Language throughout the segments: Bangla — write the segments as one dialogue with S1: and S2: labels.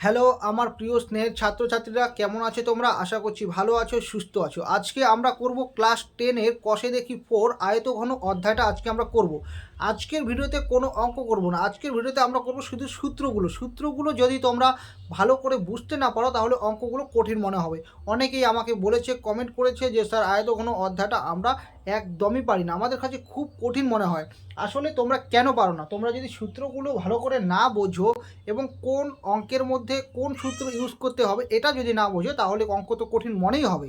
S1: হ্যালো, আমার প্রিয় স্নেহের ছাত্রছাত্রীরা, কেমন আছে তোমরা? আশা করছি ভালো আছো, সুস্থ আছো। আজকে আমরা করব ক্লাস টেনের কষে দেখি ফোর আয়তঘন অধ্যায়টা আজকে আমরা করব। আজকের ভিডিওতে কোনো অঙ্ক করব না। আজকের ভিডিওতে আমরা করব শুধু সূত্রগুলো। সূত্রগুলো যদি তোমরা ভালো করে বুঝতে না পারো, তাহলে অঙ্কগুলো কঠিন মনে হবে। অনেকেই আমাকে বলেছে কমেন্ট করেছে যে, স্যার, আয়তঘন অধ্যায়টা আমরা একদমই পারি না। আমাদের কাছে খুব কঠিন মনে হয়। আসলে তোমরা কেন পারো না? তোমরা যদি সূত্রগুলো ভালো করে না বোঝো এবং কোন অঙ্কের মধ্যে কোন সূত্র ইউজ করতে হবে, এটা যদি না বোঝো, তাহলে অঙ্ক তো কঠিন মনেই হবে।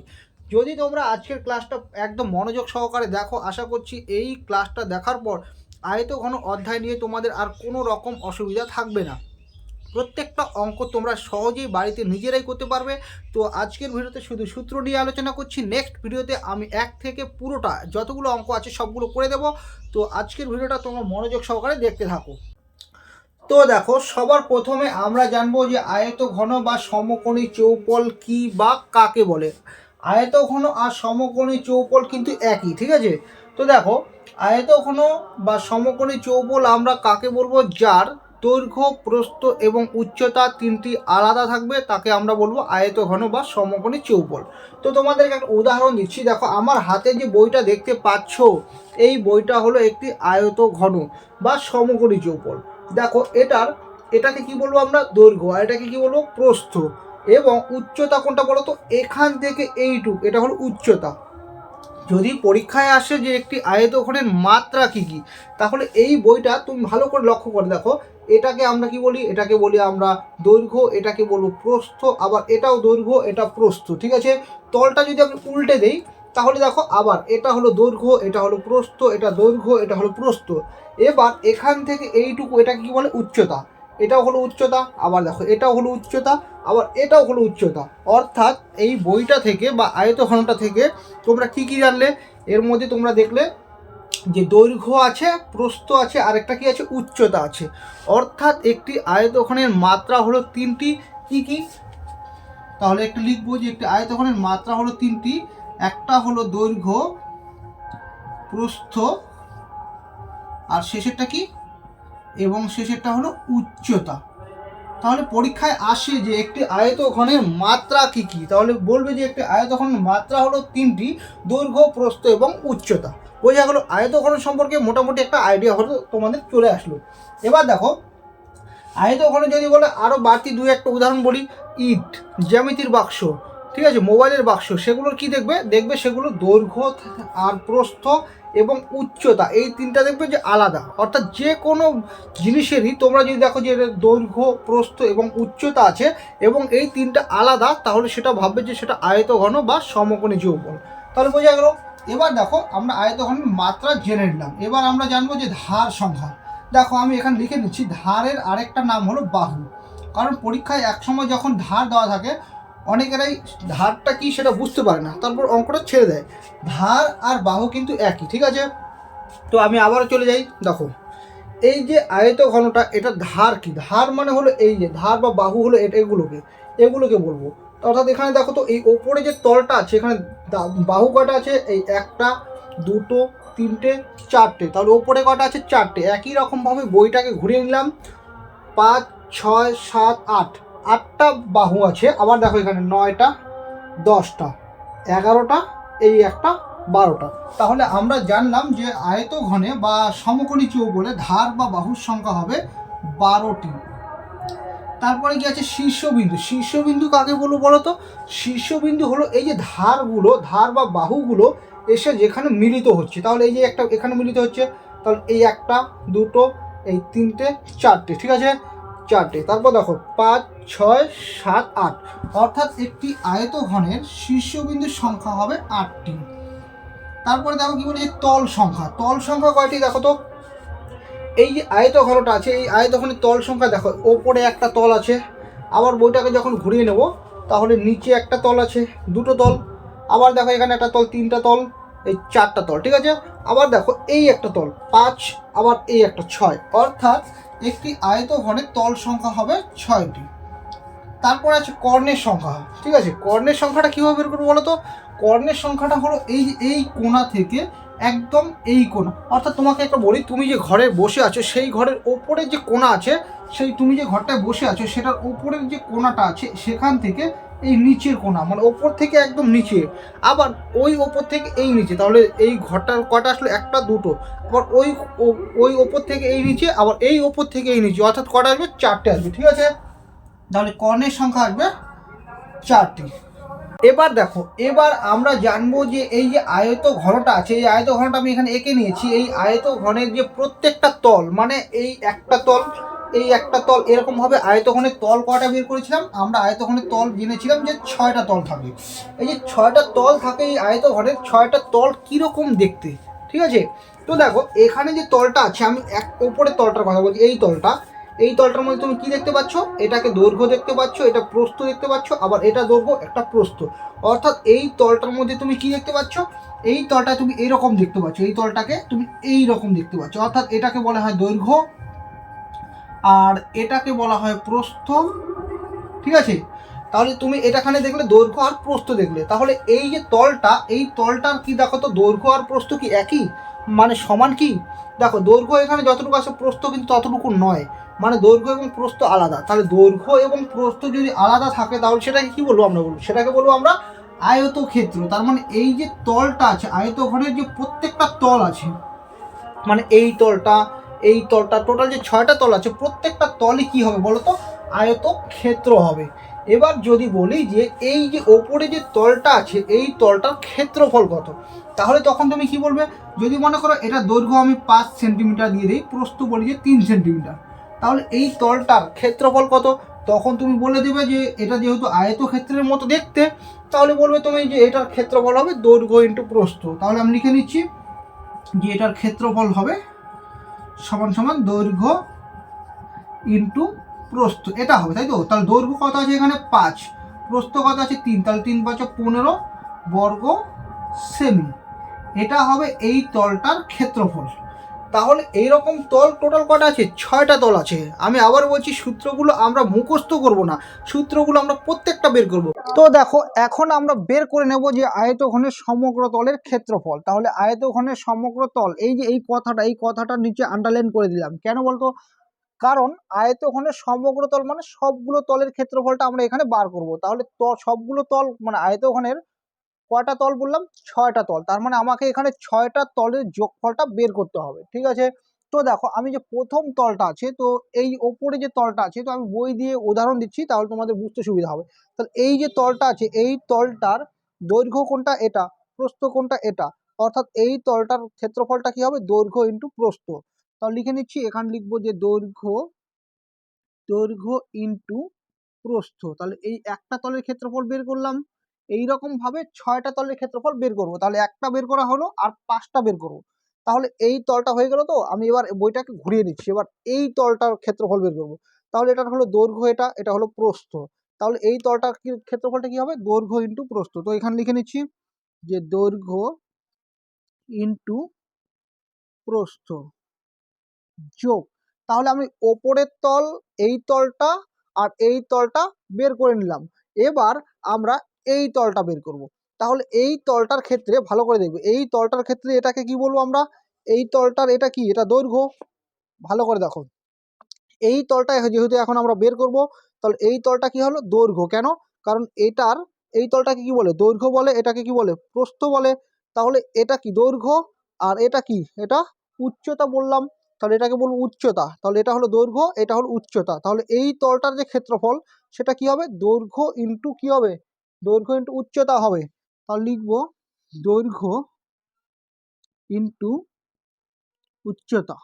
S1: যদি তোমরা আজকের ক্লাসটা একদম মনোযোগ সহকারে দেখো, আশা করছি এই ক্লাসটা দেখার পর আয়তঘন অধ্যায় নিয়ে তোমাদের আর কোনো রকম অসুবিধা থাকবে না। প্রত্যেকটা অঙ্ক তোমরা সহজেই বাড়িতে নিজেরাই করতে পারবে। তো আজকের ভিডিওতে শুধু সূত্র নিয়ে আলোচনা করছি। নেক্সট ভিডিওতে আমি এক থেকে পুরোটা যতগুলো অঙ্ক আছে সবগুলো করে দেবো। তো আজকের ভিডিওটা তোমরা মনোযোগ সহকারে দেখতে থাকো। তো দেখো, সবার প্রথমে আমরা জানব যে আয়ত ঘন বা সমকোণী চৌপল কি বা কাকে বলে। আয়ত ঘন আর সমকোণী চৌপল কিন্তু একই, ঠিক আছে? তো দেখো আয়ত ঘন বা সমকোণী চৌপল আমরা কাকে বলব? যার দৈর্ঘ্য, প্রস্থ এবং উচ্চতা তিনটি আলাদা থাকবে, তাকে আমরা বলব আয়ত ঘন বা সমকোণী চৌপল তো তোমাদেরকে একটা উদাহরণ দিচ্ছি। দেখো, আমার হাতে যে বইটা দেখতে পাচ্ছ, এই বইটা হলো একটি আয়ত ঘন বা সমকোণী চৌপল দেখো, এটার, এটাকে কি বলব আমরা? দৈর্ঘ্য। আর এটাকে কি বলব? প্রস্থ। এবং উচ্চতা কোনটা বলো তো এখান থেকে এইটুক। এটা হলো উচ্চতা। যদি পরীক্ষায় আসে যে একটি আয়ত আয়তঘনের মাত্রা কি কি, তাহলে এই বইটা তুমি ভালো করে লক্ষ্য করে দেখো। এটাকে আমরা কি বলি? এটাকে বলি আমরা দৈর্ঘ্য, এটাকে বলব প্রস্থ, আবার এটাও দৈর্ঘ্য, এটা প্রস্থ, ঠিক আছে? তলটা যদি আমি উল্টে দেই, তাহলে দেখো আবার এটা হলো দৈর্ঘ্য, এটা হলো প্রস্থ, এটা দৈর্ঘ্য, এটা হলো প্রস্থ। এবার এখান থেকে এইটুকু এটা কি বলে? উচ্চতা। এটাও হলো উচ্চতা, আবার দেখো এটাও হলো উচ্চতা, আবার এটাও হলো উচ্চতা। অর্থাৎ এই বইটা থেকে বা আয়তঘনটা থেকে তোমরা কি কি জানলে? এর মধ্যে তোমরা দেখলে যে দৈর্ঘ্য আছে, প্রস্থ আছে, আরেকটা কি আছে? উচ্চতা আছে। অর্থাৎ একটি আয়তঘনের মাত্রা হলো তিনটি, কি কি? তাহলে একটু লিখব যে একটি আয়তঘনের মাত্রা হলো তিনটি, একটা হলো দৈর্ঘ্য, প্রস্থ, আর শেষেরটা কি? এবং শেষেরটা হলো উচ্চতা। তাহলে পরীক্ষায় আসে যে একটি আয়তঘনের মাত্রা কি কি? তাহলে বলবে যে একটি আয়তঘনের মাত্রা হলো তিনটি, দৈর্ঘ্য, প্রস্থ এবং উচ্চতা। বোঝা গেল, আয়তঘন সম্পর্কে মোটামুটি একটা আইডিয়া হলো তোমাদের চলে আসলো। এবার দেখো, আয়তঘনে যদি বলে আরও বাড়তি দু একটা উদাহরণ বলি, ইট, জ্যামিতির বাক্স। ঠিক আছে, মোবাইলের বাক্স, সেগুলোর কি দেখবে? দেখবে সেগুলো দৈর্ঘ্য, আর প্রস্থ এবং উচ্চতা, এই তিনটা দেখবে যে আলাদা। অর্থাৎ যে কোনো জিনিসেরই তোমরা যদি দেখো যে দৈর্ঘ্য, প্রস্থ এবং উচ্চতা আছে এবং এই তিনটা আলাদা, তাহলে সেটা ভাববে যে সেটা আয়তঘন বা সমকোণী যৌবন তাহলে বোঝা গেল? এবার দেখো, আমরা আয়তঘনের মাত্রা জেনে নিলাম। এবার আমরা জানব যে ধার সংখ্যা। দেখো, আমি এখানে লিখে নিচ্ছি, ধারের আরেকটা নাম হলো বাহু। কারণ পরীক্ষায় একসময় যখন ধার দেওয়া থাকে অনেকেরাই ধারটা কি সেটা বুঝতে পারে না। তারপর অঙ্কটা ছেড়ে দেয়। ধার আর বাহু কিন্তু একই, ঠিক আছে? তো আমি আবারও চলে যাই, দেখো। এই যে আয়ত ঘনটা, এটা ধার কি? ধার মানে হলো এই যে, ধার বা বাহু হলো এটা এগুলোকে এগুলোকে বলব। অর্থাৎ এখানে দেখো তো, এই ওপরে যে তলটা আছে, এখানে বাহু কটা আছে? এই একটা, দুটো, তিনটে, চারটে। তাহলে ওপরে কটা আছে? চারটে। একই রকমভাবে বইটাকে ঘুরিয়ে নিলাম। পাঁচ, ছয়, সাত, আট। আটটা বাহু আছে, আবার দেখো এখানে নয়টা, দশটা, এগারোটা, এই একটা বারোটা। তাহলে আমরা জানলাম যে আয়ত ঘনে বা সমকোণী চৌবলে ধার বা বাহুর সংখ্যা হবে বারোটি। তারপরে কি আছে শীর্ষবিন্দু? শীর্ষবিন্দু কাকে বলব বলো তো শীর্ষবিন্দু হলো এই যে ধারগুলো, ধার বা বাহুগুলো এসে যেখানে মিলিত হচ্ছে। তাহলে এই যে একটা এখানে মিলিত হচ্ছে, তাহলে এই একটা, দুটো, এই তিনটে, চারটে, ঠিক আছে? চারটে। তারপর দেখো, পাঁচ, ছয়, সাত, আট। অর্থাৎ একটি আয়তঘনের শীর্ষবিন্দুর সংখ্যা হবে আটটি। তারপরে দেখো কি বলি তল সংখ্যা। তল সংখ্যা কয়টি দেখো তো? এই যে আয়তঘনটা আছে, এই আয়তঘনের তল সংখ্যা দেখো, ওপরে একটা তল আছে। আবার বইটাকে যখন ঘুরিয়ে নেব, তাহলে নিচে একটা তল আছে, দুটো তল। আবার দেখো এখানে একটা তল, তিনটা তল, এই চারটা তল, ঠিক আছে? আবার দেখো এই একটা তল, পাঁচ, আবার এই একটা ছয়। অর্থাৎ একটি আয়তঘনের তল সংখ্যা হবে ছয়টি। তারপরে আছে কর্ণের সংখ্যা, ঠিক আছে? কর্ণের সংখ্যাটা কীভাবে বের করব বলো তো কর্ণের সংখ্যাটা হলো এই এই কোণা থেকে একদম এই কোণা। অর্থাৎ তোমাকে একটা বলি, তুমি যে ঘরে বসে আছো, সেই ঘরের ওপরে যে কোণা আছে, সেই তুমি যে ঘরটায় বসে আছো, সেটার ওপরের যে কোণাটা আছে, সেখান থেকে এই নিচের কোনা মানে ওপর থেকে একদম নিচে। আবার ওই ওপর থেকে এই নিচে, তাহলে এই ঘরটার কটা আসলো? একটা, দুটো। আবার ওই ওই ওপর থেকে এই নিচে, আবার এই ওপর থেকে এই নিচে, অর্থাৎ কটা আসবে? চারটে আসবে, ঠিক আছে? তাহলে কর্ণের সংখ্যা আসবে চারটি। এবার দেখো, এবার আমরা জানব যে এই যে আয়ত ঘনটা আছে, এই আয়ত ঘনটা আমি এখানে এঁকে নিয়েছি। এই আয়ত ঘনের যে প্রত্যেকটা তল মানে এই একটা তল এই একটা তল এরকম ভাবে আয়ত ঘনের তল কয়টা বের করেছিলাম? আমরা আয়ত ঘনের তল জেনেছিলাম যে ছয়টা তল থাকে এই যে ছয়টা তল থাকে এই আয়ত ঘরের ছয়টা তল কীরকম দেখতে? ঠিক আছে? তো দেখো, এখানে যে তলটা আছে, আমি এক উপরের তলটার কথা বলছি, এই তলটা, এই তলটার মধ্যে তুমি কি দেখতে পাচ্ছ? এটাকে দৈর্ঘ্য দেখতে পাচ্ছ, এটা প্রস্থ দেখতে পাচ্ছ, আবার এটা দৈর্ঘ্য, একটা প্রস্থ। অর্থাৎ এই তলটার মধ্যে তুমি কি দেখতে পাচ্ছ? এই তলটা তুমি এইরকম দেখতে পাচ্ছ, এই তলটাকে তুমি এই রকম দেখতে পাচ্ছ। অর্থাৎ এটাকে বলা হয় দৈর্ঘ্য আর এটাকে বলা হয় প্রস্থ। ঠিক আছে? তাহলে তুমি এটাখানে দেখলে দৈর্ঘ্য আর প্রস্থ দেখলে। তাহলে এই যে তলটা, এই তলটার কি দেখো তো? দৈর্ঘ্য আর প্রস্থ কি একই? মানে সমান কি? দেখো, দৈর্ঘ্য এখানে যতটুকু আছে প্রস্থ কিন্তু ততটুকু নয়। মানে দৈর্ঘ্য এবং প্রস্থ আলাদা। তাহলে দৈর্ঘ্য এবং প্রস্থ যদি আলাদা থাকে, তাহলে সেটাকে কি বলব আমরা বলব? সেটাকে বলব আমরা আয়ত আয়তক্ষেত্র। তার মানে এই যে তলটা আছে, আয়তঘরের যে প্রত্যেকটা তল আছে মানে এই তলটা এই তলটা টোটাল যে ছয়টা তল আছে, প্রত্যেকটা তলই কি হবে বলো তো? আয়ত ক্ষেত্র হবে। এবার যদি বলি যে এই যে ওপরে যে তলটা আছে, এই তলটার ক্ষেত্রফল কত? তাহলে তখন তুমি কি বলবে? যদি মনে করো এটা দৈর্ঘ্য আমি পাঁচ সেন্টিমিটার দিয়ে দিই, প্রস্থ বলি যে তিন সেন্টিমিটার, তাহলে এই তলটার ক্ষেত্রফল কত? তখন তুমি বলে দেবে যে এটা যেহেতু আয়তক্ষেত্রের মতো দেখতে, তাহলে বলবে তুমি যে এটার ক্ষেত্রফল হবে দৈর্ঘ্য ইন্টু প্রস্থ। তাহলে আমি লিখে নিচ্ছি যে এটার ক্ষেত্রফল হবে সমান সমান দৈর্ঘ্য ইন্টু প্রস্থ। এটা হবে, তাই তো? তাহলে দৈর্ঘ্য কত আছে এখানে? পাঁচ। প্রস্থ কত আছে? তিন। তাহলে তিন পাঁচ পনেরো বর্গ সেমি। এটা হবে এই তলটার ক্ষেত্রফল। তাহলে এইরকম তল টোটাল কটা আছে? ছয়টা তল আছে। আমি আবার বলছি, সূত্রগুলো আমরা মুখস্থ করব না। সূত্রগুলো আমরা প্রত্যেকটা বের করব। তো দেখো, এখন আমরা বের করে নেব যে আয়তঘনের সমগ্র তলের ক্ষেত্রফল। তাহলে আয়তঘনের সমগ্র তল, এই যে এই কথাটা এই কথাটা নিচে আন্ডারলাইন করে দিলাম। কেন বলতো? কারণ আয়তঘনের সমগ্র তল মানে সবগুলো তলের ক্ষেত্রফলটা আমরা এখানে বার করব। তাহলে সবগুলো তল মানে আয়তঘনের কয়টা তল বললাম? ছয়টা তল। তার মানে আমাকে এখানে ছয়টা তলের যোগফলটা বের করতে হবে, ঠিক আছে? তো দেখো, আমি যে প্রথম তলটা আছে, তো এই ওপরে যে তলটা আছে, তো আমি বই দিয়ে উদাহরণ দিচ্ছি, তাহলে তোমাদের বুঝতে সুবিধা হবে। তাহলে এই যে তলটা আছে, এই তলটার দৈর্ঘ্য কোনটা? এটা। প্রস্থ কোনটা? এটা। অর্থাৎ এই তলটার ক্ষেত্রফলটা কি হবে? দৈর্ঘ্য ইন্টু প্রস্থ। তাহলে লিখে নিচ্ছি, এখানে লিখব যে দৈর্ঘ্য দৈর্ঘ্য ইন্টু প্রস্থ। তাহলে এই একটা তলের ক্ষেত্রফল বের করলাম। এই রকম ভাবে ছয়টা তলের ক্ষেত্রফল বের করব। তাহলে একটা বের করা হলো আর পাঁচটা বের করব। তাহলে এই তলটা হয়ে গেল তো? আমি এবার বইটাকে ঘুরিয়ে নিচ্ছি। এবার এই তলটার ক্ষেত্রফল বের করব। তাহলে এটা হলো দৈর্ঘ্য এটা এটা হলো প্রস্থ। তাহলে এই তলটার ক্ষেত্রফলটা কি হবে? দৈর্ঘ্য ইন্টু প্রস্থ। তো এখানে লিখে নিচ্ছি যে দৈর্ঘ্য ইন্টু প্রস্থ যোগ। তাহলে আমি ওপরের তল, এই তলটা আর এই তলটা বের করে নিলাম। এবার আমরা এই তলটা বের করব। তাহলে এই তলটার ক্ষেত্রে, ভালো করে দেখবে, এই তলটার ক্ষেত্রে এটাকে কি বলব আমরা? এই তলটার এটা কি? এটা দৈর্ঘ্য? ভালো করে দেখো। এই তলটা যেহেতু এখন আমরা বের করব, তাহলে এই তলটা কি হলো? দৈর্ঘ্য। কেন? কারণ এটার, এই তলটাকে কি বলে? দৈর্ঘ্য বলে, এটাকে কি বলে? প্রস্থ বলে। তাহলে এটা কি দৈর্ঘ্য? আর এটা কি? এটা উচ্চতা বললাম। তাহলে এটাকে বলব উচ্চতা। তাহলে এটা হলো দৈর্ঘ্য, এটা হলো উচ্চতা। তাহলে এই তলটার যে ক্ষেত্রফল, সেটা কি হবে? দৈর্ঘ্য ইন্টু কি হবে? দৈর্ঘ্য ইন্টু উচ্চতা হবে। তাহলে লিখব দৈর্ঘ্য ইন্টু উচ্চতা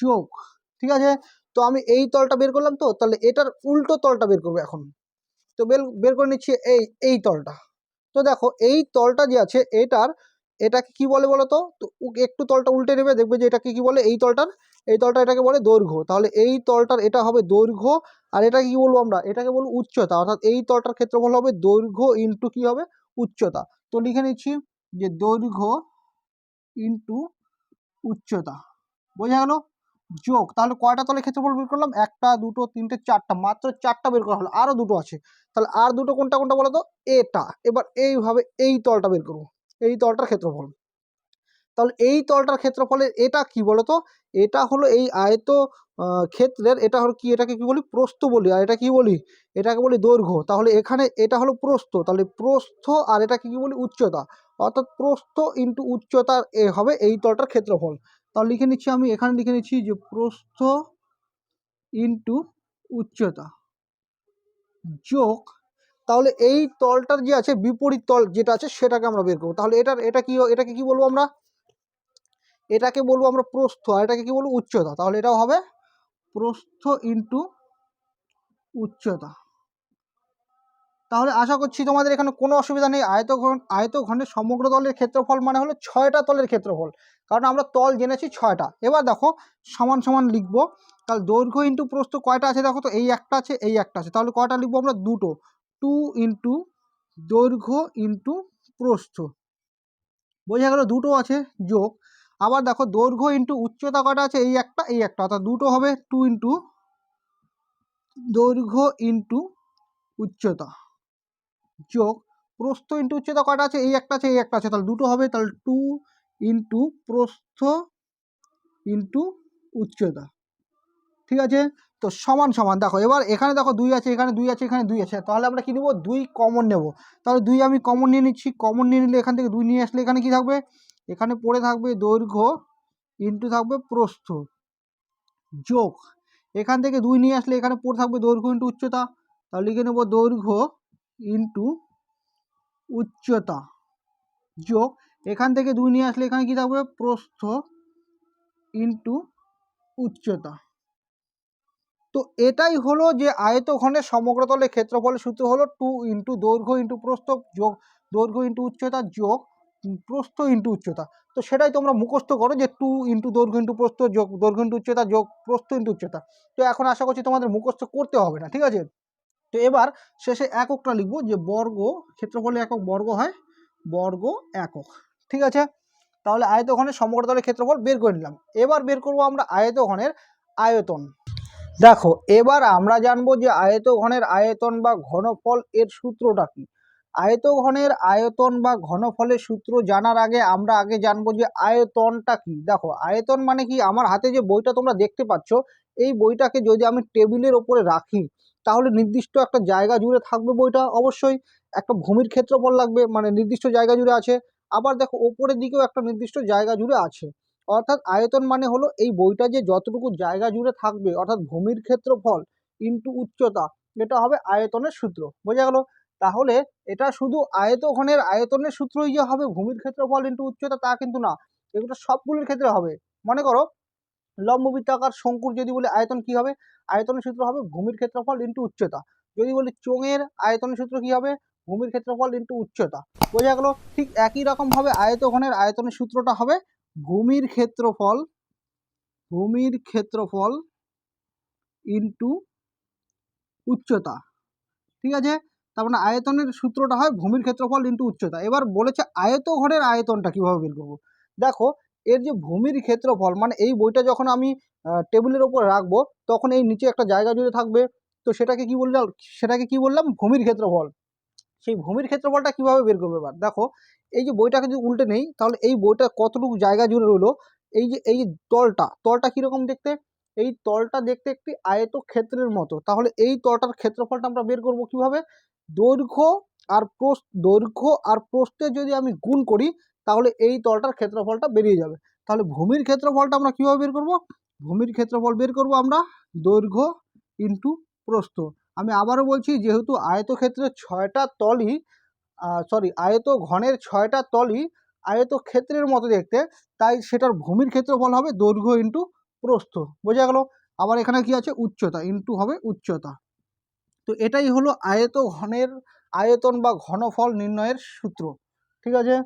S1: যোগ, ঠিক আছে? তো আমি এই তলটা বের করলাম তো, তাহলে এটার উল্টো তলটা বের করব এখন। তো বের বের করে নিচ্ছি এই এই তলটা। তো দেখো এই তলটা যে আছে, এটার এটাকে কি বলে বলো তো? একটু তলটা উল্টে নেবে, দেখবে যে এটাকে কি বলে? এই তলটার, এই তলটা এটাকে বলে দৈর্ঘ্য। তাহলে এই তলটার এটা হবে দৈর্ঘ্য, আর এটাকে কি বলব আমরা? এটাকে বলব উচ্চতা। অর্থাৎ এই তলটার ক্ষেত্রফল হবে দৈর্ঘ্য ইন্টু কি হবে? উচ্চতা। তো লিখে নিচ্ছি যে দৈর্ঘ্য ইন্টু উচ্চতা। বোঝা গেল? যোগ। তাহলে কয়টা তলের ক্ষেত্রফল বের করলাম? একটা, দুটো, তিনটে, চারটা। মাত্র চারটা বের করা হলো। আরও দুটো আছে। তাহলে আর দুটো কোনটা কোনটা বলো তো? এটা। এবার এইভাবে এই তলটা বের করব। এই তলটার ক্ষেত্রফল। তাহলে এই তলটার ক্ষেত্রফলের এটা কি বলো তো এটা হলো এই আয়ত ক্ষেত্রের এটা হলো কি? এটাকে কি বলি? প্রস্থ বলি। আর এটা কি বলি? এটাকে বলি দৈর্ঘ্য। তাহলে এখানে এটা হলো প্রস্থ। তাহলে প্রস্থ আর এটাকে কি বলি? উচ্চতা। অর্থাৎ প্রস্থ ইন্টু উচ্চতার এ হবে এই তলটার ক্ষেত্রফল। তাহলে লিখে নিচ্ছি আমি, এখানে লিখে নিচ্ছি যে প্রস্থ ইন্টু উচ্চতা যোগ তাহলে এই তলটার যে আছে বিপরীত তল যেটা আছে সেটাকে আমরা বের করব। তাহলে এটার, এটা কি, এটাকে কি বলব আমরা? এটাকে বলব আমরা প্রস্থ, আর এটাকে কি বলব? উচ্চতা। তাহলে এটাও হবে প্রস্থ ইন্টু উচ্চতা। তাহলে আশা করছি তোমাদের এখানে কোনো অসুবিধা নেই। আয়তঘন, আয়তঘনের সমগ্র তলের ক্ষেত্রফল মানে হলো ছয়টা তলের ক্ষেত্রফল। কারণ আমরা তল জেনেছি ছয়টা। এবার দেখো, সমান সমান লিখব। তাহলে দৈর্ঘ্য ইন্টু প্রস্থ কয়টা আছে দেখো তো? এই একটা আছে, এই একটা আছে। তাহলে কয়টা লিখব আমরা? দুটো। টু ইন্টু দৈর্ঘ্য ইন্টু প্রস্থ। বোঝা গেল দুটো আছে যোগ। আবার দেখো দৈর্ঘ্য ইন্টু উচ্চতা কয়টা আছে? এই একটা এই একটা। অর্থাৎ দুটো হবে টু ইন্টু দৈর্ঘ্য ইন্টু উচ্চতা। যোগ। প্রস্থ ইন্টু উচ্চতা কটা আছে? এই একটা আছে, এই একটা আছে। তাহলে দুটো হবে, তাহলে টু ইন্টু প্রস্থ ইন্টু উচ্চতা। ঠিক আছে? তো সমান সমান। দেখো, এবার এখানে দেখো দুই আছে, এখানে দুই আছে, এখানে দুই আছে। তাহলে আমরা কী নেব? দুই কমন নেব। তাহলে দুই আমি কমন নিয়ে নিচ্ছি। কমন নিয়ে নিলে এখান থেকে দুই নিয়ে আসলে এখানে কি থাকবে? এখানে পড়ে থাকবে দৈর্ঘ্য ইন্টু থাকবে প্রস্থ যোগ। এখান থেকে দুই নিয়ে আসলে এখানে পড়ে থাকবে দৈর্ঘ্য ইন্টু উচ্চতা। তাহলে লিখে নেব দৈর্ঘ্য ইন্টু উচ্চতা যোগ। এখান থেকে দুই নিয়ে আসলে এখানে কি থাকবে? প্রস্থ ইন্টু উচ্চতা। তো এটাই হলো যে আয়তঘনের সমগ্রতলের ক্ষেত্রফলের সূত্র হলো টু ইন্টু দৈর্ঘ্য ইন্টু প্রস্থ যোগ দৈর্ঘ্য ইন্টু উচ্চতা যোগ প্রস্থ ইন্টু উচ্চতা। তো সেটাই তোমরা মুখস্থ করো যে টু ইন্টু দৈর্ঘ্য ইন্টু প্রস্থ যোগ, দৈর্ঘ্য ইন্টু উচ্চতা যোগ, প্রস্থ ইন্টু উচ্চতা। তো এখন আশা করছি তোমাদের মুখস্থ করতে হবে না, ঠিক আছে? তো এবার শেষে এককটা লিখব যে বর্গ ক্ষেত্রফলে একক বর্গ হয় বর্গ একক, ঠিক আছে? তাহলে আয়তঘনের সমগ্রতলের ক্ষেত্রফল বের করে নিলাম। এবার বের করব আমরা আয়তঘনের আয়তন। দেখো, এবার আমরা জানব যে আয়তঘনের আয়তন বা ঘনফল এর সূত্রটা কি। আয়তঘনের আয়তন বা ঘনফলের সূত্র জানার আগে আমরা আগে জানব যে আয়তনটা কি। দেখো, আয়তন মানে কি? আমার হাতে যে বইটা তোমরা দেখতে পাচ্ছ, এই বইটাকে যদি আমি টেবিলের ওপরে রাখি, তাহলে নির্দিষ্ট একটা জায়গা জুড়ে থাকবে বইটা অবশ্যই। একটা ভূমির ক্ষেত্রফল লাগবে মানে নির্দিষ্ট জায়গা জুড়ে আছে। আবার দেখো, ওপরের দিকেও একটা নির্দিষ্ট জায়গা জুড়ে আছে। অর্থাৎ আয়তন মানে হলো এই বইটা যে যতটুকু জায়গা জুড়ে থাকবে, অর্থাৎ ভূমির ক্ষেত্রফল ইন্টু উচ্চতা, এটা হবে আয়তনের সূত্র, বোঝা গেল? তাহলে এটা শুধু আয়তঘনের আয়তনের সূত্রই যে হবে, ভূমির ক্ষেত্রফল ইন্টু উচ্চতা তা কিন্তু না, এগুলো সবগুলোর ক্ষেত্রে হবে। মনে করো, লম্ববৃত্তাকার শঙ্কুর যদি বলি আয়তন কি হবে? আয়তনের সূত্র হবে ভূমির ক্ষেত্রফল ইন্টু উচ্চতা, যদি বলি চোঙের আয়তনের সূত্র কি হবে? ভূমির ক্ষেত্রফল ইন্টু উচ্চতা, বোঝা গেল? ঠিক একই রকমভাবে আয়তঘনের আয়তনের সূত্রটা হবে ভূমির ক্ষেত্রফল ভূমির ক্ষেত্রফল ইন্টু উচ্চতা। ঠিক আছে? তার মানে আয়তনের সূত্রটা হয় ভূমির ক্ষেত্রফল ইন্টু উচ্চতা। এবার বলেছে আয়তঘরের আয়তনটা কীভাবে বের করব? দেখো, এর যে ভূমির ক্ষেত্রফল মানে এই বইটা যখন আমি টেবিলের ওপর রাখব, তখন এই নিচে একটা জায়গা জুড়ে থাকবে। তো সেটাকে কি বললাম? সেটাকে কি বললাম? ভূমির ক্ষেত্রফল। সেই ভূমির ক্ষেত্রফলটা কীভাবে বের করবে এবার? দেখো, এই যে বইটাকে যদি উল্টে নেই, তাহলে এই বইটা কতটুকু জায়গা জুড়ে রইল? এই যে, এই তলটা তলটা কীরকম দেখতে? এই তলটা দেখতে একটি আয়ত ক্ষেত্রের মতো। তাহলে এই তলটার ক্ষেত্রফলটা আমরা বের করব কীভাবে? দৈর্ঘ্য আর প্রস্থ, দৈর্ঘ্য আর প্রস্থে যদি আমি গুণ করি, তাহলে এই তলটার ক্ষেত্রফলটা বেরিয়ে যাবে। তাহলে ভূমির ক্ষেত্রফলটা আমরা কীভাবে বের করব? ভূমির ক্ষেত্রফল বের করব আমরা দৈর্ঘ্য ইন্টু প্রস্থ। আমি আবারও বলছি, যেহেতু আয়তক্ষেত্রের ছয়টা তলই সরি আয়ত ঘনের ছয়টা তলই আয়ত ক্ষেত্রের মতো দেখতে, তাই সেটার ভূমির ক্ষেত্রফল হবে দৈর্ঘ্য ইন্টু প্রস্থ। বোঝা গেল? আবার এখানে কি আছে? উচ্চতা ইন্টু হবে উচ্চতা। তো এটাই হলো আয়ত ঘনের আয়তন বা ঘনফল নির্ণয়ের সূত্র। ঠিক আছে?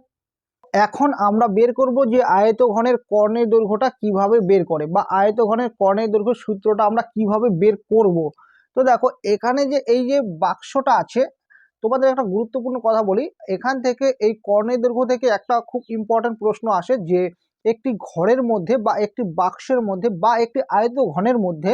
S1: এখন আমরা বের করব যে আয়ত ঘনের কর্ণের দৈর্ঘ্যটা কীভাবে বের করে, বা আয়ত ঘনের কর্ণের দৈর্ঘ্য সূত্রটা আমরা কীভাবে বের করব। তো দেখো, এখানে যে এই যে বাক্সটা আছে, তোমাদের একটা গুরুত্বপূর্ণ কথা বলি। এখান থেকে এই কর্ণের দৈর্ঘ্য থেকে একটা খুব ইম্পর্টেন্ট প্রশ্ন আসে যে, একটি ঘরের মধ্যে বা একটি বাক্সের মধ্যে বা একটি আয়ত ঘনের মধ্যে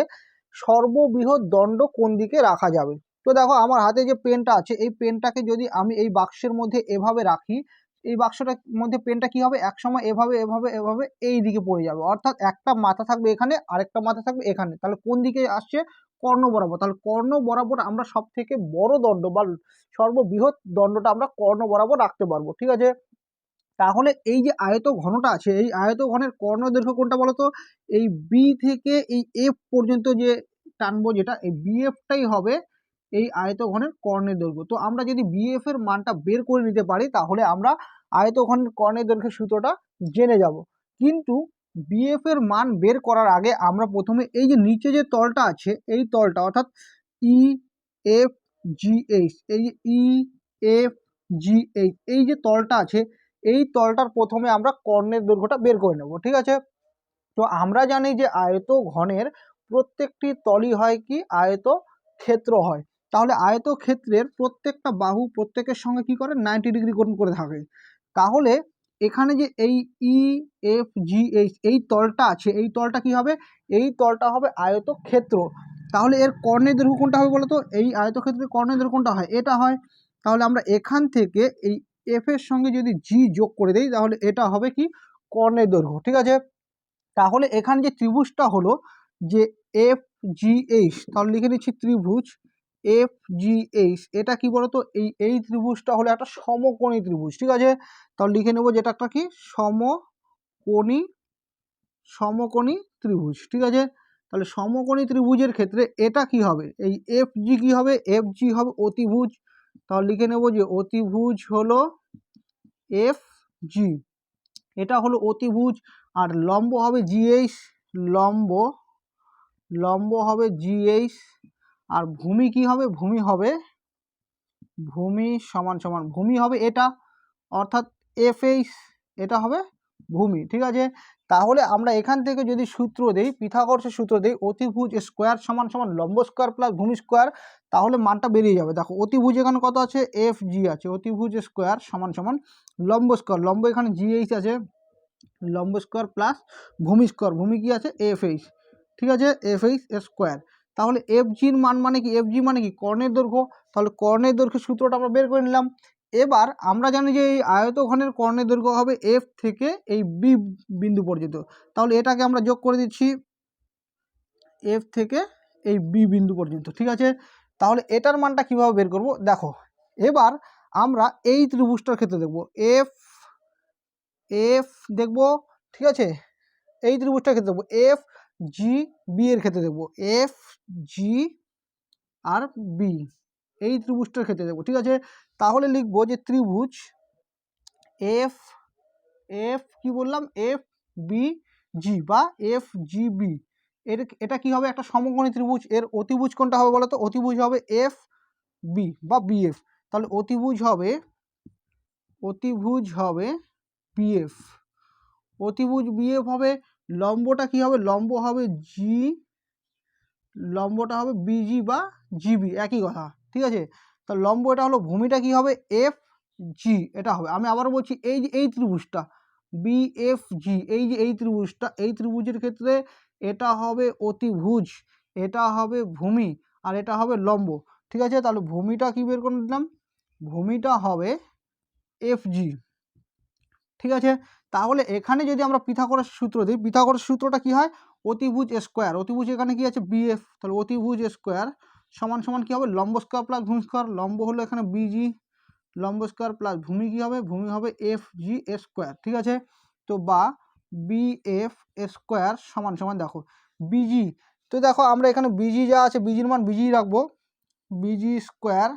S1: সর্ববৃহৎ দণ্ড কোন দিকে রাখা যাবে? তো দেখো, আমার হাতে যে পেনটা আছে, এই পেনটাকে যদি আমি এই বাক্সের মধ্যে এভাবে রাখি, এই বাক্সটার মধ্যে পেনটা কি হবে? একসময় এভাবে এভাবে এভাবে এই দিকে পড়ে যাবে। অর্থাৎ একটা মাথা থাকবে এখানে, আরেকটা মাথা থাকবে এখানে। তাহলে কোন দিকে আসছে? কর্ণ বরাবর। তাহলে কর্ণ বরাবর আমরা সব থেকে বড় দণ্ড বা সর্ববৃহৎ দণ্ডটা আমরা কর্ণ বরাবর রাখতে পারব, ঠিক আছে? তাহলে এই যে আয়ত ঘনটা আছে, এই আয়ত ঘনের কর্ণ দৈর্ঘ্য কোনটা বলতো? এই বি থেকে এই এফ পর্যন্ত যে টানবো যেটা, এই বিএফটাই হবে এই আয়ত ঘনের কর্ণের দৈর্ঘ্য। তো আমরা যদি বিএফ এর মানটা বের করে নিতে পারি, তাহলে আমরা আয়ত ঘনের কর্ণের দৈর্ঘ্যের সূত্রটা জেনে যাব। কিন্তু বিএফ এর মান বের করার আগে আমরা প্রথমে এই যে নিচে যে তলটা আছে, এই তলটা, অর্থাৎ ই এফ জি এইচ এই যে ই এফ জি এইচ এই যে তলটা আছে, এই তলটার প্রথমে আমরা কর্ণের দৈর্ঘ্যটা বের করে নেব, ঠিক আছে? তো আমরা জানি যে আয়ত ঘনের প্রত্যেকটি তলই হয় কি? আয়ত ক্ষেত্র হয়। তাহলে আয়ত ক্ষেত্রের প্রত্যেকটা বাহু প্রত্যেকের সঙ্গে কি করে? নাইনটি ডিগ্রি কোণ করে থাকে। তাহলে এখানে যে এই ই এফ জি এইচ এই তলটা আছে, এই তলটা কি হবে? এই তলটা হবে আয়ত ক্ষেত্র তাহলে এর কর্ণের দৈর্ঘ্য কোনটা হবে বলতো? এই আয়তক্ষেত্রের কর্ণের দৈর্ঘ্য কোনটা হয়? এটা হয়, তাহলে আমরা এখান থেকে এই এফ এর সঙ্গে যদি জি যোগ করে দিই, তাহলে এটা হবে কি? কর্ণের দৈর্ঘ্য, ঠিক আছে? তাহলে এখানে যে ত্রিভুজটা হলো যে এফ জি এইচ তাহলে লিখে নিচ্ছি ত্রিভুজ। এফ জি এইচ এটা কি বলতো? এই এই ত্রিভুজটা হলো একটা সমকোণী ত্রিভুজ, ঠিক আছে? তাহলে লিখে নেব যেটা একটা কি? সমকোণী সমকোণী ত্রিভুজ, ঠিক আছে? তাহলে সমকোণী ত্রিভুজের ক্ষেত্রে এটা কি হবে? এই এফ জি কী হবে? এফ জি হবে অতিভুজ। তাহলে লিখে নেব যে অতিভুজ হলো এফ জি এটা হলো অতিভুজ। আর লম্ব হবে জিএইচ লম্ব লম্ব হবে জিএইচ আর ভূমি কি হবে? ভূমি হবে, ভূমি সমান সমান, ভূমি হবে এটা, অর্থাৎ এফএইচ এটা হবে ভূমি, ঠিক আছে? তাহলে আমরা এখান থেকে যদি সূত্র দেই, পিথাগোরাসের সূত্র দেই, অতিভুজ স্কোয়ার সমান সমান লম্ব স্কোয়ার প্লাস ভূমি স্কোয়ার তাহলে মানটা বেরিয়ে যাবে। দেখো, অতিভুজ এখানে কত আছে? এফ জি আছে। অতিভুজ স্কোয়ার সমান সমান লম্ব স্কোয়ার লম্ব এখানে জিএইচ আছে, লম্ব স্কোয়ার প্লাস ভূমি স্কোয়ার ভূমি কি আছে? এফ এইচ ঠিক আছে? এফ এইচ স্কোয়ার তাহলে এফ জির মান মানে কি? এফ জি মানে কি? কর্ণের দৈর্ঘ্য। তাহলে কর্ণের দৈর্ঘ্যের সূত্রটা আমরা বের করে নিলাম। এবার আমরা জানি যে এই আয়তঘনের কর্ণের দৈর্ঘ্য হবে এফ থেকে এই বি বিন্দু পর্যন্ত। তাহলে এটাকে আমরা যোগ করে দিচ্ছি এফ থেকে এই বি বিন্দু পর্যন্ত। ঠিক আছে? তাহলে এটার মানটা কীভাবে বের করব? দেখো, এবার আমরা এই ত্রিভুজটার ক্ষেত্রে দেখব। এফ এফ দেখব। ঠিক আছে? এই ত্রিভুজটার ক্ষেত্রে দেখব। এফ জি বি এর ক্ষেত্রে দেখব। এফ জি আর বি এই ত্রিভুজটার ক্ষেত্রে দেখব, ঠিক আছে? তাহলে লিখব যে ত্রিভুজ এফ এফ কি বললাম? এফ বি জি বা এফ জি বি এর, এটা কি হবে? একটা সমকোণী ত্রিভুজ। এর অতিভুজ কোনটা হবে বলো তো অতিভুজ হবে এফ বি বা বিএফ তাহলে অতিভুজ হবে অতিভুজ হবে বিএফ অতিভুজ বিএফ হবে লম্বটা কি হবে? লম্ব হবে জি লম্বটা হবে বিজি বা জিবি একই কথা, ঠিক আছে? তা লম্ব এটা হলো ভূমিটা কি হবে? এফ জি এটা হবে। আমি আবার বলছি, এই যে এই ত্রিভুজটা বি এফ জি এই যে এই ত্রিভুজটা, এই ত্রিভুজের ক্ষেত্রে এটা হবে অতিভুজ, এটা হবে ভূমি, আর এটা হবে লম্ব, ঠিক আছে? তাহলে ভূমিটা কি বের করে দিলাম ভূমিটা হবে এফ জি ঠিক আছে? তাহলে এখানে যদি আমরা পিথাগোরাস সূত্র দিই, পিথাগোরাস সূত্রটা কি হয়? অতিভুজ স্কোয়ার। অতিভুজ এখানে কি আছে? বিএফ তাহলে অতিভুজ স্কোয়ার সমান সমান কী হবে? লম্ব স্কোয়ার প্লাস ভূমি স্কোয়ার। লম্ব হলো এখানে বিজি লম্ব স্কোয়ার প্লাস ভূমি কী হবে? ভূমি হবে এফ জি স্কোয়ার। ঠিক আছে? তো বা বি এফ স্কোয়ার সমান সমান দেখো বিজি তো দেখো, আমরা এখানে বিজি যা আছে বিজির মান বিজি রাখব। বিজি স্কোয়ার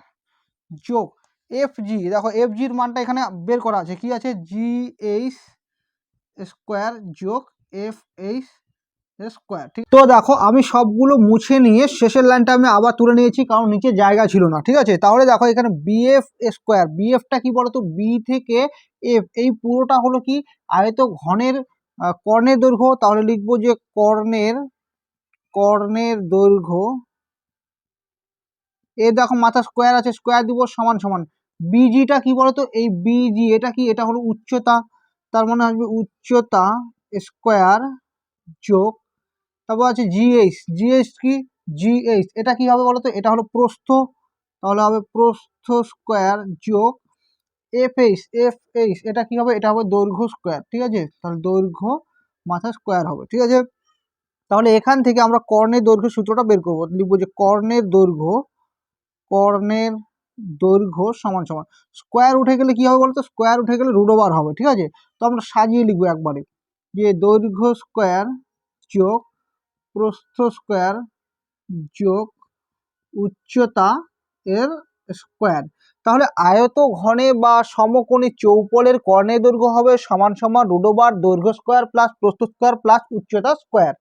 S1: যোগ এফ জি দেখো এফ জির মানটা এখানে বের করা আছে। কি আছে? জি এইচ স্কোয়ার যোগ এফ এইচ স্কোয়ার, ঠিক? তো দেখো, আমি সবগুলো মুছে নিয়ে শেষের লাইনটা আমি আবার তুলে নিয়েছি, কারণ নিচে জায়গা ছিল না, ঠিক আছে? তাহলে দেখো, এখানে বিএফ স্কোয়ার বিএফটা কি বলতো? বি থেকে এফ, এই পুরোটা হলো কি? আয়ত ঘনের কর্ণের দৈর্ঘ্য, তাহলে লিখব যে কর্ণের কর্ণের দৈর্ঘ্য, এ দেখো মাথা স্কোয়ার আছে, স্কোয়ার দিব সমান সমান বিজিটা কি বলতো? এই বিজি এটা কি? এটা হলো উচ্চতা তার মানে আসবে উচ্চতা স্কোয়ার যোগ, তারপর আছে জিএইচ জিএইচ কি? জিএইচ এটা কি হবে বলতো? এটা হলো প্রস্থ, তাহলে হবে প্রস্থ স্কোয়ার যোগ এফ এইচ এফ এইচ এটা কি হবে? এটা হবে দৈর্ঘ্য স্কোয়ার ঠিক আছে? তাহলে দৈর্ঘ্য মাথা স্কোয়ার হবে, ঠিক আছে? তাহলে এখান থেকে আমরা কর্ণের দৈর্ঘ্য সূত্রটা বের করব। লিখব যে কর্ণের দৈর্ঘ্য, কর্ণের দৈর্ঘ্য সমান সমান। স্কোয়ার উঠে গেলে কি হবে বলতো? স্কোয়ার উঠে গেলে রুট ওভার হবে, ঠিক আছে? তো আমরা সাজিয়ে লিখব একবারে যে দৈর্ঘ্য স্কোয়ার যোগ প্রস্থ স্কোয়ার যোগ উচ্চতা এর স্কোয়ার তাহলে আয়ত ঘনে বা সমকোণী চৌপলের কর্ণের দৈর্ঘ্য হবে সমান সমান রুডোবার দৈর্ঘ্য স্কোয়ার প্লাস প্রস্থ স্কোয়ার প্লাস উচ্চতা স্কোয়ার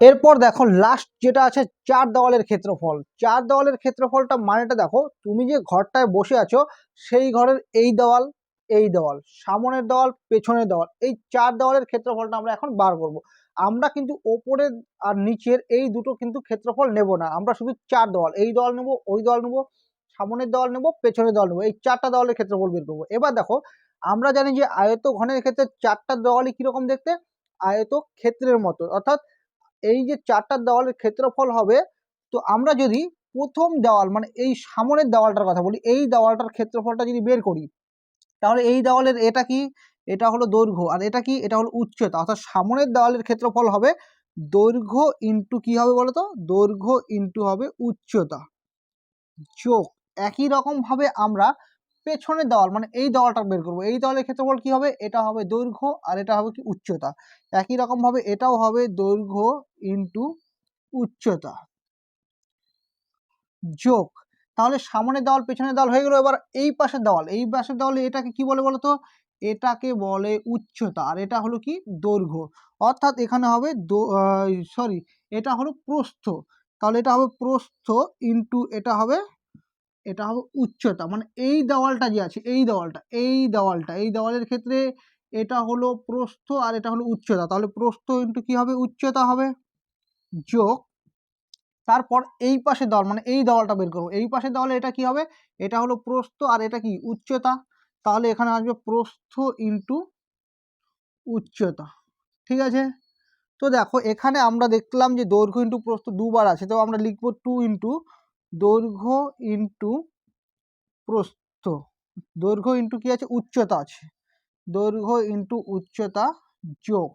S1: এরপর দেখো লাস্ট যেটা আছে, চার দেওয়ালের ক্ষেত্রফল। চার দেওয়ালের ক্ষেত্রফলটা মানেটা দেখো, তুমি যে ঘরটায় বসে আছো, সেই ঘরের এই দেওয়াল এই দেওয়াল, সামনের দেওয়াল, পেছনের দেওয়াল, এই চার দেওয়ালের ক্ষেত্রফলটা আমরা এখন বার করব। আমরা কিন্তু ওপরের আর নিচের এই দুটো কিন্তু ক্ষেত্রফল নেব না, আমরা শুধু চার দেওয়াল, এই দেওয়াল নেব, ওই দেওয়াল নেব, সামনের দেওয়াল নেব, পেছনের দেওয়াল নেব, এই চারটা দেওয়ালের ক্ষেত্রফল বের করব। এবার দেখো, আমরা জানি যে আয়ত ঘনের ক্ষেত্রে চারটা দেওয়ালই কীরকম দেখতে? আয়ত ক্ষেত্রের মতো, অর্থাৎ এই যে চারটা দেওয়ালের ক্ষেত্রফল হবে, তো আমরা যদি প্রথম দেওয়াল মানে এই সামনের দেওয়ালটার কথা বলি, এই দেওয়ালটার ক্ষেত্রফলটা যদি বের করি, তাহলে এই দেওয়ালের এটা কি? এটা হলো দৈর্ঘ্য, আর এটা কি? এটা হলো উচ্চতা, অর্থাৎ সামনের দেওয়ালের ক্ষেত্রফল হবে দৈর্ঘ্য ইন্টু কি হবে বলো তো দৈর্ঘ্য ইন্টু হবে উচ্চতা। যোগ, একই রকম ভাবে আমরা পেছনের দেওয়াল মানে এই দেওয়ালটা বের করব। এই দেওয়ালের ক্ষেত্রফল কি হবে? এটা হবে দৈর্ঘ্য আর এটা হবে কি উচ্চতা। একই রকম ভাবে এটাও হবে দৈর্ঘ্য ইন্টু উচ্চতা। যোগ। তাহলে সামনের দেওয়াল পেছনের দেওয়াল হয়ে গেল এবার এই পাশের দেওয়াল এই পাশের দেওয়ালে এটাকে কি বলে বলো তো এটাকে বলে উচ্চতা আর এটা হলো কি? দৈর্ঘ্য। অর্থাৎ এখানে হবে সরি এটা হলো প্রস্থ। তাহলে এটা হবে প্রস্থ ইন্টু এটা হবে এটা হবে উচ্চতা। মানে এই দেওয়ালটা যে আছে, এই দেওয়ালটা এই দেওয়ালটা, এই দেওয়ালের ক্ষেত্রে এটা হলো প্রস্থ আর এটা হলো উচ্চতা। তাহলে প্রস্থ ইন্টু কি হবে? উচ্চতা হবে যোগ তারপর এই পাশে দেওয়াল মানে এই দেওয়ালটা বের করব। এই পাশে দেওয়ালে এটা কি হবে? এটা হলো প্রস্থ আর এটা কি? উচ্চতা। তাহলে এখানে আসবে প্রস্থ ইন্টু উচ্চতা। ঠিক আছে? তো দেখো, এখানে আমরা দেখলাম যে দৈর্ঘ্য ইন্টু প্রস্থ দুবার আছে। তো আমরা লিখব টু ইন্টু দৈর্ঘ্য ইন্টু প্রস্থ। দৈর্ঘ্য ইন্টু কি আছে? উচ্চতা আছে। দৈর্ঘ্য ইন্টু উচ্চতা যোগ।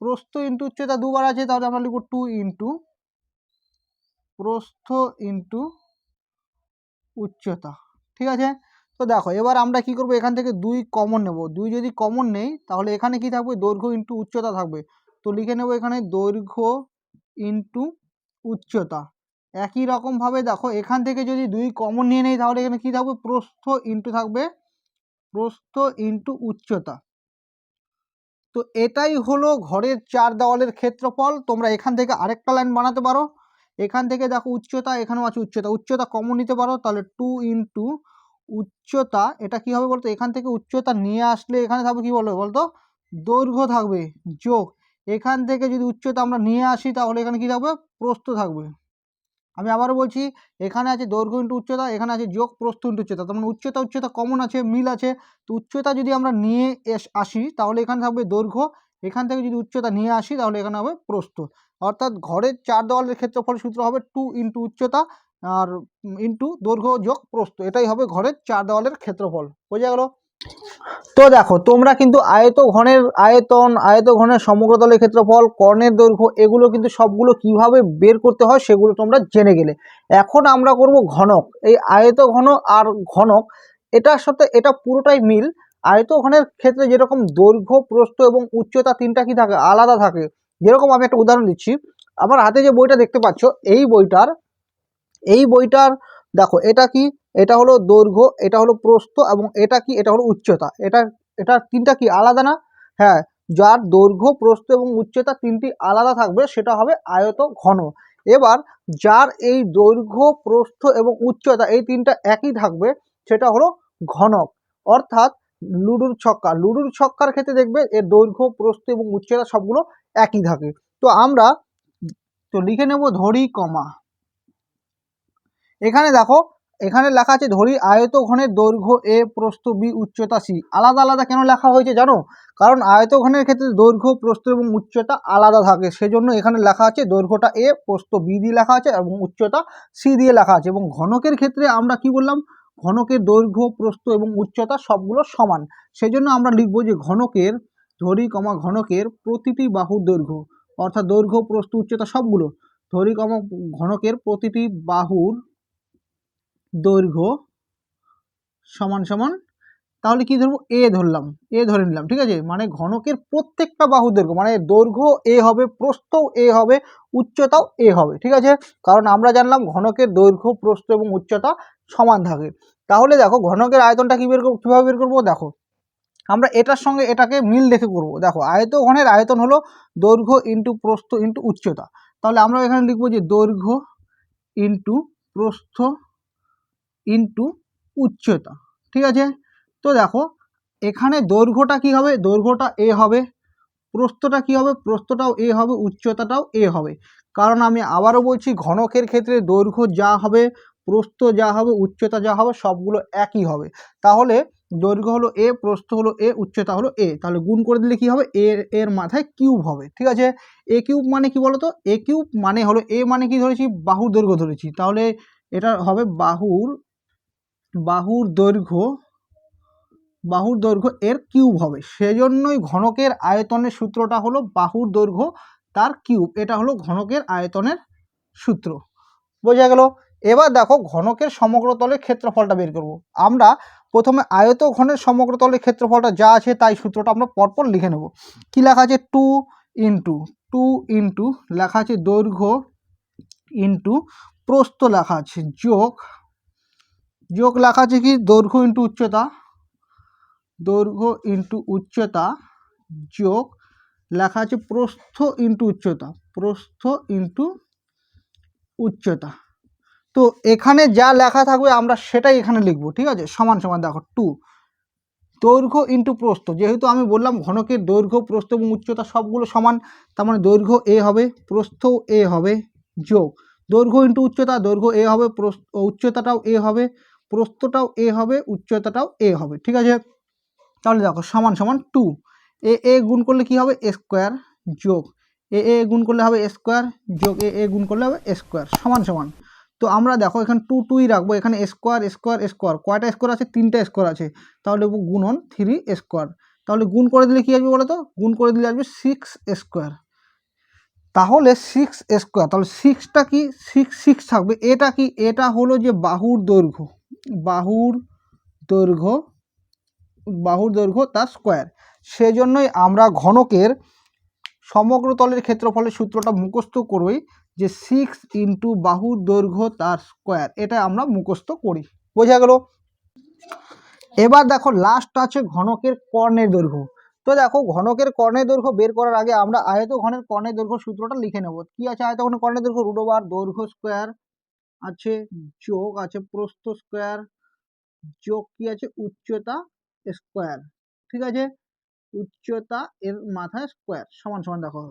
S1: প্রস্থ ইন্টু উচ্চতা দুবার আছে, তাহলে আমরা লিখব টু ইন্টু প্রস্থ ইন্টু উচ্চতা। ঠিক আছে? তো দেখো, এবার আমরা কি করব? এখান থেকে দুই কমন নেব। দুই যদি কমন নেই, তাহলে এখানে কি থাকবে? দৈর্ঘ্য ইন্টু উচ্চতা থাকবে। তো লিখে নেব এখানে দৈর্ঘ্য ইন্টু উচ্চতা। একই রকমভাবে দেখো, এখান থেকে যদি দুই কমন নিয়ে নেই, তাহলে এখানে কী থাকবে? প্রস্থ ইন্টু থাকবে। প্রস্থ ইন্টু উচ্চতা। তো এটাই হলো ঘরের চার দেওয়ালের ক্ষেত্রফল। তোমরা এখান থেকে আরেকটা লাইন বানাতে পারো। এখান থেকে দেখো উচ্চতা, এখানেও আছে উচ্চতা। উচ্চতা কমন নিতে পারো, তাহলে টু ইন্টু উচ্চতা, এটা কি হবে বলতো? এখান থেকে উচ্চতা নিয়ে আসলে এখানে থাকবে কি বলবে বলতো? দৈর্ঘ্য থাকবে, যোগ। এখান থেকে যদি উচ্চতা আমরা নিয়ে আসি, তাহলে এখানে কি থাকবে? প্রস্থ থাকবে। আমি আবারও বলছি, এখানে আছে দৈর্ঘ্য ইন্টু উচ্চতা, এখানে আছে যোগ প্রস্থ ইন্টু উচ্চতা। তার মানে উচ্চতা উচ্চতা কমন আছে, মিল আছে। তো উচ্চতা যদি আমরা নিয়ে এস, আসি, তাহলে এখানে থাকবে দৈর্ঘ্য। এখান থেকে যদি উচ্চতা নিয়ে আসি, তাহলে এখানে হবে প্রস্থ। অর্থাৎ ঘরের চার দেওয়ালের ক্ষেত্রফল সূত্র হবে টু ইন্টু উচ্চতা আর ইন্টু দৈর্ঘ্য যোগ প্রস্থ। এটাই হবে ঘরের চার দেওয়ালের ক্ষেত্রফল। বোঝা গেল? তো দেখো, তোমরা কিন্তু আয়ত ঘনের আয়তন আয়ত ঘনের সমগ্রতলের ক্ষেত্রফল, কর্ণের দৈর্ঘ্য, এগুলো কিন্তু সবগুলো কীভাবে বের করতে হয় সেগুলো তোমরা জেনে গেলে। এখন আমরা করব ঘনক। এই আয়ত ঘন আর ঘনক, এটার সাথে এটা পুরোটাই মিল। আয়ত ঘনের ক্ষেত্রে যেরকম দৈর্ঘ্য, প্রস্থ এবং উচ্চতা তিনটা কি থাকে? আলাদা থাকে। যেরকম আমি একটা উদাহরণ দিচ্ছি। আমার হাতে যে বইটা দেখতে পাচ্ছ, এই বইটার এই বইটার, দেখো, এটা কি? এটা হলো দৈর্ঘ্য, এটা হলো প্রস্থ এবং এটা কি? এটা হলো উচ্চতা। এটা এটা তিনটা কি আলাদা না? হ্যাঁ যার দৈর্ঘ্য, প্রস্থ এবং উচ্চতা তিনটি আলাদা থাকবে, সেটা হবে আয়ত ঘন। এবার যার এই দৈর্ঘ্য, প্রস্থ এবং উচ্চতা এই তিনটা একই থাকবে, সেটা হলো ঘনক। অর্থাৎ লুডুর ছক্কা। লুডুর ছক্কার ক্ষেত্রে দেখবে এর দৈর্ঘ্য, প্রস্থ এবং উচ্চতা সবগুলো একই থাকে। তো আমরা তো লিখে নেব ধরি কমা। এখানে দেখো এখানে লেখা আছে, ধরি আয়ত ঘনের দৈর্ঘ্য এ প্রস্থ বি উচ্চতা সি আলাদা আলাদা কেন লেখা হয়েছে জানো? কারণ আয়ত ঘনের ক্ষেত্রে দৈর্ঘ্য, প্রস্থ এবং উচ্চতা আলাদা থাকে, সেজন্য এখানে লেখা আছে দৈর্ঘ্যটা এ প্রস্থ বি দিয়ে লেখা আছে এবং উচ্চতা সি দিয়ে লেখা আছে এবং ঘনকের ক্ষেত্রে আমরা কি বললাম? ঘনকের দৈর্ঘ্য, প্রস্থ এবং উচ্চতা সবগুলো সমান। সেই জন্য আমরা লিখব যে ঘনকের, ধরি কমা ঘনকের প্রতিটি বাহুর দৈর্ঘ্য, অর্থাৎ দৈর্ঘ্য, প্রস্থ, উচ্চতা সবগুলো, ধরি কমা ঘনকের প্রতিটি বাহুর দৈর্ঘ্য সমান সমান, তাহলে কি ধরবো? এ ধরলাম এ ধরে নিলাম, ঠিক আছে? মানে ঘনকের প্রত্যেকটা বাহু দৈর্ঘ্য মানে দৈর্ঘ্য এ হবে প্রস্থও এ হবে, উচ্চতাও এ হবে, ঠিক আছে? কারণ আমরা জানলাম ঘনকের দৈর্ঘ্য, প্রস্থ এবং উচ্চতা সমান থাকে। তাহলে দেখো, ঘনকের আয়তনটা কী বের করব, কীভাবে বের করব? দেখো, আমরা এটার সঙ্গে এটাকে মিল দেখে করব। দেখো আয়ত ঘনের আয়তন হলো দৈর্ঘ্য ইন্টু প্রস্থ ইন্টু উচ্চতা। তাহলে আমরা এখানে লিখব যে দৈর্ঘ্য ইন্টু প্রস্থ ইন্টু উচ্চতা, ঠিক আছে? তো দেখো, এখানে দৈর্ঘ্যটা কি হবে? দৈর্ঘ্যটা এ হবে। প্রস্থটা কি হবে? প্রস্থটাও এ হবে, উচ্চতাটাও এ হবে। কারণ আমি আবারও বলছি, ঘনকের ক্ষেত্রে দৈর্ঘ্য যা হবে, প্রস্থ যা হবে, উচ্চতা যা হবে, সবগুলো একই হবে। তাহলে দৈর্ঘ্য হলো এ প্রস্থ হলো এ উচ্চতা হলো এ তাহলে গুণ করে দিলে কি হবে? এর এর মাথায় কিউব হবে, ঠিক আছে? এ কিউব মানে কি বলতো? এ কিউব মানে হলো এ মানে কি ধরেছি? বাহুর দৈর্ঘ্য ধরেছি। তাহলে এটা হবে বাহুর বাহুর দৈর্ঘ্য বাহুর দৈর্ঘ্য এর কিউব হবে। সেজন্যই ঘনকের আয়তনের সূত্রটা হলো বাহুর দৈর্ঘ্য, তার কিউব। এটা হলো ঘনকের আয়তনের সূত্র। বোঝা গেল? এবার দেখো ঘনকের সমগ্রতলের ক্ষেত্রফলটা বের করব। আমরা প্রথমে আয়ত ঘনের সমগ্রতলের ক্ষেত্রফলটা যা আছে তাই সূত্রটা আমরা পরপর লিখে নেব। কি লেখা আছে? টু ইন্টু টু ইন্টু লেখা আছে দৈর্ঘ্য ইন্টু প্রস্থ লেখা আছে যোগ যোগ লেখা আছে কি? দৈর্ঘ্য ইন্টু উচ্চতা। দৈর্ঘ্য ইন্টু উচ্চতা যোগ লেখা আছে প্রস্থ ইন্টু উচ্চতা। প্রস্থ ইন্টু উচ্চতা। তো এখানে যা লেখা থাকবে আমরা সেটাই এখানে লিখব, ঠিক আছে? সমান সমান দেখো টু দৈর্ঘ্য ইন্টু প্রস্থ। যেহেতু আমি বললাম ঘনকের দৈর্ঘ্য, প্রস্থ এবং উচ্চতা সবগুলো সমান, তার মানে দৈর্ঘ্য এ হবে, প্রস্থ এ হবে যোগ। দৈর্ঘ্য ইন্টু উচ্চতা, দৈর্ঘ্য এ হবে, প্রস্থ, উচ্চতাটাও এ হবে প্রস্থটাও এ হবে, উচ্চতাটাও এ হবে, ঠিক আছে? তাহলে দেখো, সমান সমান টু এ এ গুণ করলে কি হবে? স্কোয়ার যোগ। এ এ গুণ করলে হবে স্কোয়ার যোগ। এ এ গুণ করলে হবে স্কোয়ার সমান সমান। তো আমরা দেখো, এখানে টু টুই রাখব। এখানে স্কোয়ার স্কোয়ার স্কোয়ার কয়টা স্কোয়ার আছে? তিনটা স্কোয়ার আছে। তাহলে গুণ গুণন থ্রি স্কোয়ার তাহলে গুণ করে দিলে কী আসবে বলো তো গুণ করে দিলে আসবে সিক্স স্কোয়ার তাহলে সিক্স স্কোয়ার তাহলে সিক্সটা কি? সিক্স সিক্স থাকবে। এটা কি? এটা হলো যে বাহুর দৈর্ঘ্য। বাহুর দৈর্ঘ্য বাহুর দৈর্ঘ্য তার স্কোয়ার সেজন্যই আমরা ঘনকের সমগ্র তলের ক্ষেত্রফলের সূত্রটা মুখস্থ করবই যে সিক্স ইন্টু বাহুর দৈর্ঘ্য তার স্কোয়ার এটা আমরা মুখস্থ করি। বোঝা গেল? এবার দেখো লাস্ট আছে ঘনকের কর্ণের দৈর্ঘ্য। তো দেখো, ঘনকের কর্ণের দৈর্ঘ্য বের করার আগে আমরা আয়ত ঘনের কর্ণের দৈর্ঘ্য সূত্রটা লিখে নেব। কি আছে আয়ত ঘনের কর্ণের দৈর্ঘ্য? রুডোবার দৈর্ঘ্য স্কোয়ার আছে যোগ আছে প্রস্থ স্কোয়ার যোগ কি আছে? উচ্চতা স্কোয়ার। ঠিক আছে? উচ্চতা এর মাথায় স্কোয়ার। সমান সমান দেখো।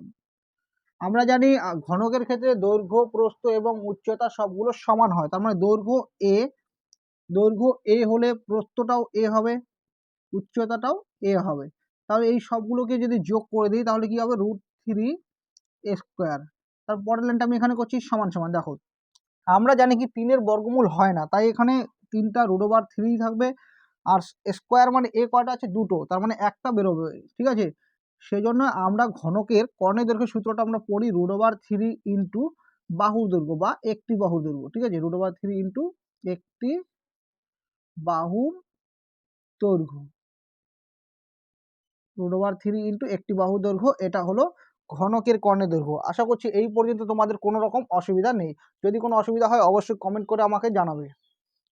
S1: আমরা জানি ঘনকের ক্ষেত্রে দৈর্ঘ্য প্রস্থ এবং উচ্চতা সবগুলো সমান হয়। তার মানে দৈর্ঘ্য এ দৈর্ঘ্য এ হলে প্রস্থটাও এ হবে উচ্চতাটাও এ হবে। তাহলে এই সবগুলোকে যদি যোগ করে দিই তাহলে কি হবে? Root three square. তার পরের লাইনটা আমি এখানে করছি সমান সমান। দেখো আমরা জানি কি তিনের বর্গমূল হয় না, তাই এখানে তিনটা রুট ওভার থ্রি থাকবে আর স্কোয়ার মানে এ কয়টা আছে? দুটো, তার মানে একটা বেরোবে, ঠিক আছে? সেই জন্য আমরা ঘনকের কর্ণের দৈর্ঘ্য সূত্রটা আমরা পড়ি রুট ওভার থ্রি ইন্টু বাহুর দৈর্ঘ্য বা একটি বাহুর দৈর্ঘ্য, ঠিক আছে? রুট ওভার থ্রি ইন্টু একটি বাহুর দৈর্ঘ্য। রুট ওভার থ্রি ইন্টু একটি বাহু দৈর্ঘ্য, এটা হলো ঘনকের কর্ণে দৈর্ঘ্য আশা করছি এই পর্যন্ত তোমাদের কোনো রকম অসুবিধা নেই। যদি কোনো অসুবিধা হয়, অবশ্যই কমেন্ট করে আমাকে জানাবে।